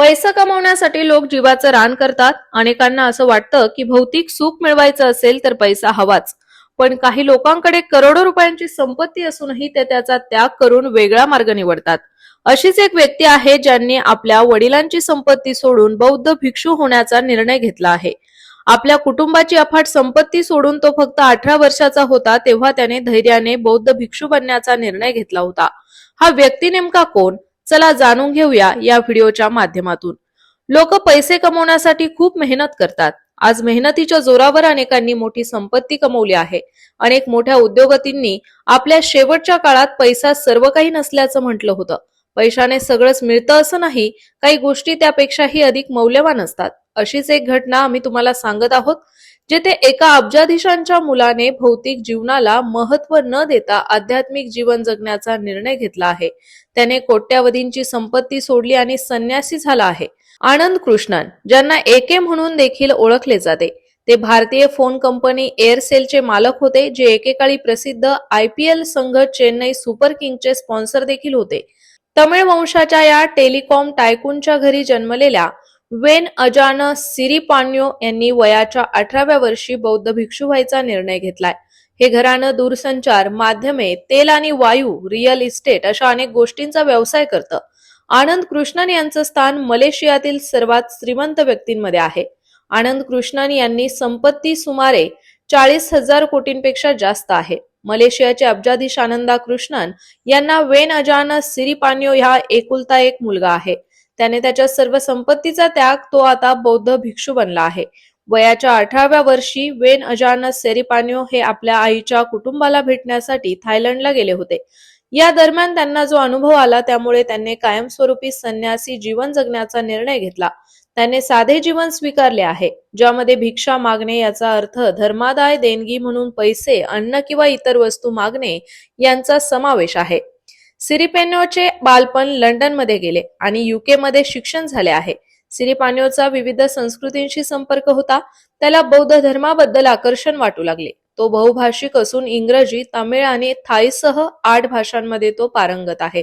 पैसा कमवण्यासाठी लोक जीवाचं रान करतात. अनेकांना असं वाटतं की भौतिक सुख मिळवायचं असेल तर पैसा हवाच. पण काही लोकांकडे करोडो रुपयांची संपत्ती असूनही ते त्याचा त्याग करून वेगळा मार्ग निवडतात. अशीच एक व्यक्ती आहे ज्यांनी आपल्या वडिलांची संपत्ती सोडून बौद्ध भिक्षू होण्याचा निर्णय घेतला आहे. आपल्या कुटुंबाची अफाट संपत्ती सोडून तो फक्त अठरा वर्षाचा होता तेव्हा त्याने धैर्याने बौद्ध भिक्षू बनण्याचा निर्णय घेतला होता. हा व्यक्ती नेमका कोण? चला जाणून घेऊया या व्हिडिओच्या माध्यमातून. लोक पैसे कमवण्यासाठी खूप मेहनत करतात. आज मेहनतीच्या जोरावर अनेकांनी मोठी संपत्ती कमवली आहे. अनेक मोठ्या उद्योगतींनी आपल्या शेवटच्या काळात पैसा सर्व काही नसल्याचं म्हटलं होतं. पैशाने सगळंच मिळतं असं नाही काही गोष्टी त्यापेक्षाही अधिक मौल्यवान असतात. अशीच एक घटना आम्ही तुम्हाला सांगत आहोत. जेथे एका अब्जाधीशांच्या मुलाने भौतिक जीवनाला महत्त्व न देता आध्यात्मिक जीवन जगण्याचा निर्णय घेतला आहे. त्याने कोट्यावधींची संपत्ती सोडली आणि संन्यासी झाला आहे. आनंद कृष्णन ज्यांना एके म्हणून देखील ओळखले जाते. ते भारतीय फोन कंपनी एअरसेलचे मालक होते जे एकेकाळी प्रसिद्ध आय पी एल संघ चेन्नई सुपर किंगचे स्पॉन्सर देखील होते. तमिळ वंशाच्या या टेलिकॉम टायकूनच्या घरी जन्मलेल्या वेन अजान सिरिपान्यो यांनी वयाच्या अठराव्या वर्षी बौद्ध भिक्षू व्हायचा निर्णय घेतलाय. हे घराणं दूरसंचार माध्यमे तेल आणि वायू रिअल इस्टेट अशा अनेक गोष्टींचा व्यवसाय करतं. आनंद कृष्णन यांचं स्थान मलेशियातील सर्वात श्रीमंत व्यक्तींमध्ये आहे. आनंद कृष्णन यांनी संपत्ती सुमारे चाळीस हजार कोटींपेक्षा जास्त आहे. मलेशियाचे अब्जाधीश आनंदा कृष्णन यांना वेन अजान सिरिपान्यो ह्या एकुलता एक मुलगा आहे. त्याने त्याच्या सर्व संपत्तीचा त्याग तो आता बौद्ध भिक्षू बनला आहे. वयाच्या अठराव्या वर्षी वेन अजान सेरिपान्यो हे आपल्या आईच्या कुटुंबाला भेटण्यासाठी थायलंडला गेले होते. या दरम्यान त्यांना जो अनुभव आला त्यामुळे त्यांनी कायमस्वरूपी संन्यासी जीवन जगण्याचा निर्णय घेतला. त्याने साधे जीवन स्वीकारले आहे ज्यामध्ये भिक्षा मागणे याचा अर्थ धर्मादाय देणगी म्हणून पैसे अन्न किंवा इतर वस्तू मागणे यांचा समावेश आहे. सिरिपेनोचे बालपण लंडनमध्ये गेले आणि युकेमध्ये शिक्षण झाले आहे. सिरिपान्योचा विविध संस्कृतींशी संपर्क होता. त्याला बौद्ध धर्माबद्दल आकर्षण वाटू लागले. तो बहुभाषिक असून इंग्रजी तमिळ आणि थाईसह आठ भाषांमध्ये तो पारंगत आहे.